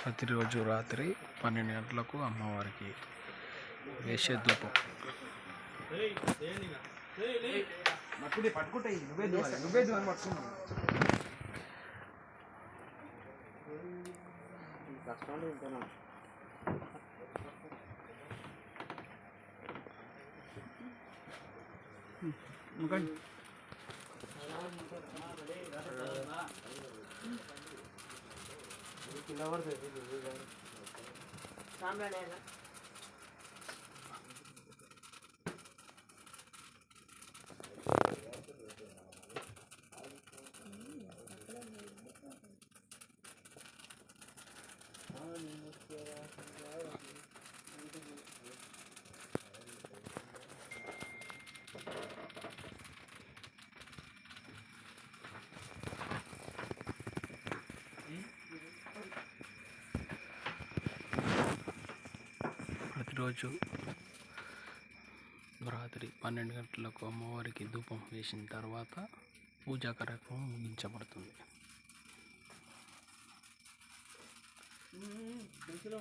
ప్రతిరోజు రాత్రి పన్నెండు గంటలకు అమ్మవారికి వేసే ధూపం ఇంకా ¿Qué es lo es lo que ఈరోజు రాత్రి పన్నెండు గంటలకు అమ్మవారికి ధూపం వేసిన తర్వాత పూజా కార్యక్రమం ముగించబడుతుంది. పెన్సిల్